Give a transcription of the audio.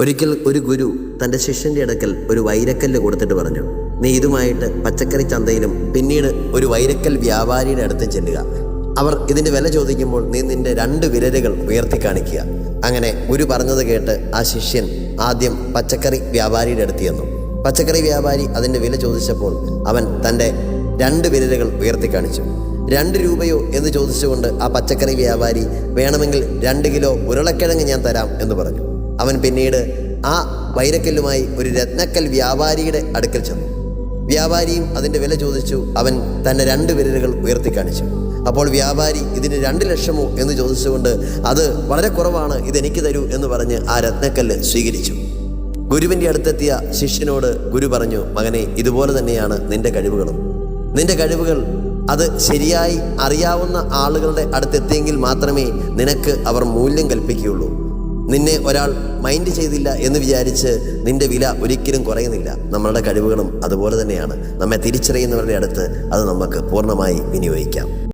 ഒരിക്കൽ ഒരു ഗുരു തന്റെ ശിഷ്യന്റെ അടുക്കൽ ഒരു വൈരക്കല്ല് കൊടുത്തിട്ട് പറഞ്ഞു നീ ഇതുമായിട്ട് പച്ചക്കറി ചന്തയിലും പിന്നീട് ഒരു വൈരക്കൽ വ്യാപാരിയുടെ അടുത്ത് ചെല്ലുക. അവർ ഇതിന്റെ വില ചോദിക്കുമ്പോൾ നീ നിന്റെ രണ്ട് വിരലുകൾ ഉയർത്തി കാണിക്കുക. അങ്ങനെ ഗുരു പറഞ്ഞത് കേട്ട് ആ ശിഷ്യൻ ആദ്യം പച്ചക്കറി വ്യാപാരിയുടെ അടുത്ത് ചെന്നു. പച്ചക്കറി വ്യാപാരി അതിന്റെ വില ചോദിച്ചപ്പോൾ അവൻ തന്റെ രണ്ട് വിരലുകൾ ഉയർത്തി കാണിച്ചു. രണ്ട് രൂപയോ? എന്ന് ചോദിച്ചുകൊണ്ട് ആ പച്ചക്കറി വ്യാപാരി വേണമെങ്കിൽ രണ്ട് കിലോ ഉരുളക്കിഴങ്ങ് ഞാൻ തരാം എന്ന് പറഞ്ഞു. അവൻ പിന്നീട് ആ വൈരക്കല്ലുമായി ഒരു രത്നക്കൽ വ്യാപാരിയുടെ അടുക്കൽ ചെന്നു. വ്യാപാരിയും അതിന്റെ വില ചോദിച്ചു. അവൻ തന്റെ രണ്ട് വിരലുകൾ ഉയർത്തി കാണിച്ചു. അപ്പോൾ വ്യാപാരി ഇതിന് രണ്ട് ലക്ഷമോ? എന്ന് ചോദിച്ചുകൊണ്ട് അത് വളരെ കുറവാണ്. ഇതെനിക്ക് തരൂ എന്ന് പറഞ്ഞ് ആ രത്നക്കല്ല് സ്വീകരിച്ചു. ഗുരുവിന്റെ അടുത്തെത്തിയ ശിഷ്യനോട് ഗുരു പറഞ്ഞു മകനെ ഇതുപോലെ തന്നെയാണ് നിന്റെ കഴിവുകളും. നിന്റെ കഴിവുകൾ അത് ശരിയായി അറിയാവുന്ന ആളുകളുടെ അടുത്തെത്തിയെങ്കിൽ മാത്രമേ നിനക്ക് അവർ മൂല്യം കൽപ്പിക്കുകയുള്ളൂ. നിന്നെ ഒരാൾ മൈൻഡ് ചെയ്തില്ല എന്ന് വിചാരിച്ച് നിന്റെ വില ഒരിക്കലും കുറയുന്നില്ല. നമ്മളുടെ കഴിവുകളും അതുപോലെ തന്നെയാണ്. നമ്മെ തിരിച്ചറിയുന്നവരുടെ അടുത്ത് അത് നമുക്ക് പൂർണമായി വിനിയോഗിക്കാം.